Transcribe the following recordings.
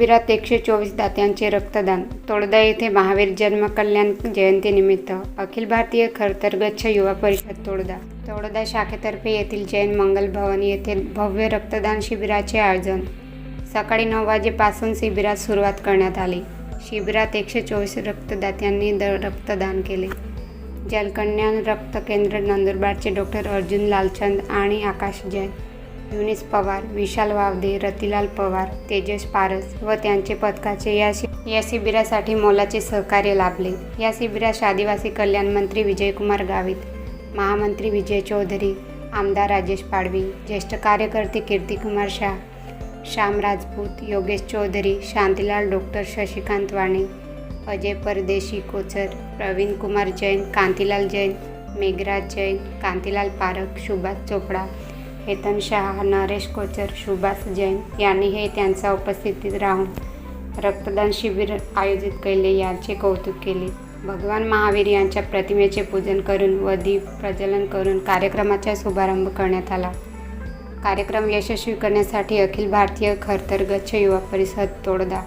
शिबिरात एकशे चोवीस दात्यांचे रक्तदान. तोडदा येथे महावीर जन्म कल्याण जयंतीनिमित्त अखिल भारतीय खरतरगच्छ युवा परिषद तोडदा. तोडदा शाखेतर्फे येथील जैन मंगल भवन येथे भव्य रक्तदान शिबिराचे आयोजन. सकाळी नऊ वाजेपासून शिबिरात सुरुवात करण्यात आली. शिबिरात एकशे चोवीस रक्तदात्यांनी द रक्तदान केले. जलकन्या रक्त केंद्र नंदुरबारचे डॉक्टर अर्जुन लालचंद आणि आकाश जैन. युनिस पवार विशाल वावदे रतिलाल पवार तेजस पारस व त्यांचे पथकाचे या शि या शिबिरासाठी मोलाचे सहकार्य लाभले. या शिबिरास आदिवासी कल्याण मंत्री विजयकुमार गावित महामंत्री विजय चौधरी आमदार राजेश पाडवी ज्येष्ठ कार्यकर्ते कीर्तिकुमार शाह श्याम राजपूत योगेश चौधरी शांतीलाल डॉक्टर शशिकांत वाणे अजय परदेशी कोचर प्रवीण कुमार जैन कांतीलाल जैन मेघराज जैन कांतीलाल पारख सुभाष चोपडा हेतन शहा नरेश कोचर सुभाष जैन यांनी हे त्यांच्या उपस्थितीत राहून रक्तदान शिबिर आयोजित केले यांचे कौतुक केले. भगवान महावीर यांच्या प्रतिमेचे पूजन करून व दीप प्रज्वलन करून कार्यक्रमाचा शुभारंभ करण्यात आला. कार्यक्रम यशस्वी करण्यासाठी अखिल भारतीय खरतरगच्छ युवा परिषद तोडदा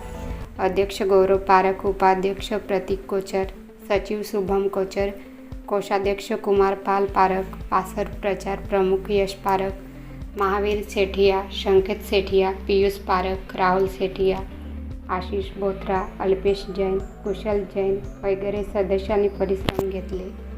अध्यक्ष गौरव पारख उपाध्यक्ष प्रतीक कोचर सचिव शुभम कोचर कोषाध्यक्ष कुमार पाल पारख पासर प्रचार प्रमुख यश पारख महावीर सेठिया संकेत सेठिया पियुष पारख राहुल सेठिया आशिष बोथरा अल्पेश जैन कुशल जैन वगैरे सदस्यांनी परिश्रम घेतले.